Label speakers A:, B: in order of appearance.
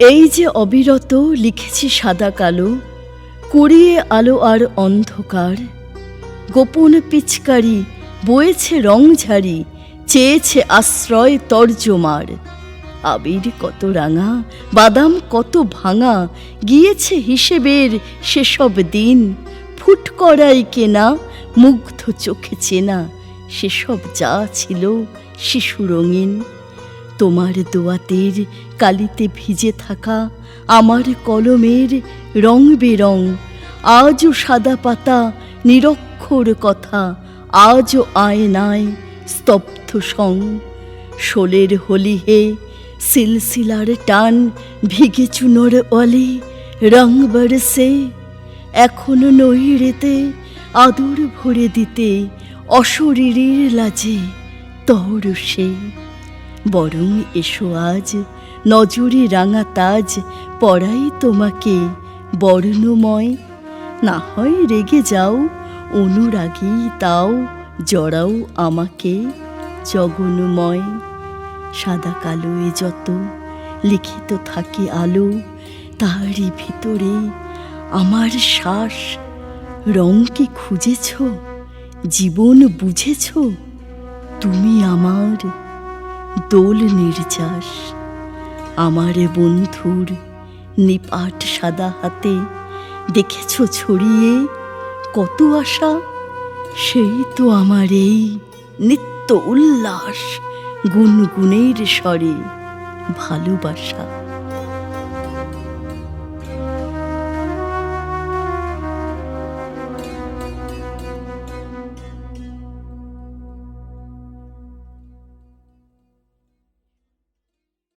A: এই যে অবিরত লিখেছি সাদা কালো, কুড়িয়ে আলো আর অন্ধকার। গোপন পিচকারি, বয়েছে রং ঝাড়ি চেয়েছে আশ্রয় তর্জমার। আবির কত রাঙা, বাদাম কত ভাঙা, গিয়েছে হিসেবের সেসব দিন। ফুট করাই কেনা, মুগ্ধ চোখে চেনা, সেসব যা ছিল শিশু রঙিন। তোমার দোয়াতের কালিতে ভিজে থাকা আমার কলমের রং বেরং, আজও সাদা পাতা নিরক্ষর কথা, আজও আয়নায় স্তব্ধ সং। শোলের হোলি হে, সিলসিলার টান ভিগে চুনোর অলি রং বরসে, এখনও নৈরেতে আদর ভরে দিতে অশরীরের লাজে তরসে। বরং এসো আজ, নজরে রাঙা তাজ, পড়াই তোমাকে বর্ণময়। না হয় রেগে যাও অনুরাগী তাও জড়াও আমাকে জগনময়। সাদা কালো এ যত লিখিত থাকে আলো, তারই ভিতরে আমার শ্বাস। রং কি খুঁজেছ? জীবন বুঝেছ? তুমি আমার দোল নির্যাস আমার বন্ধুর নিপাট সাদা হাতে দেখেছ ছড়িয়ে? কত আশা? সেই তো আমার এই নিত্য উল্লাস, গুনগুনের স্বরে ভালোবাসা।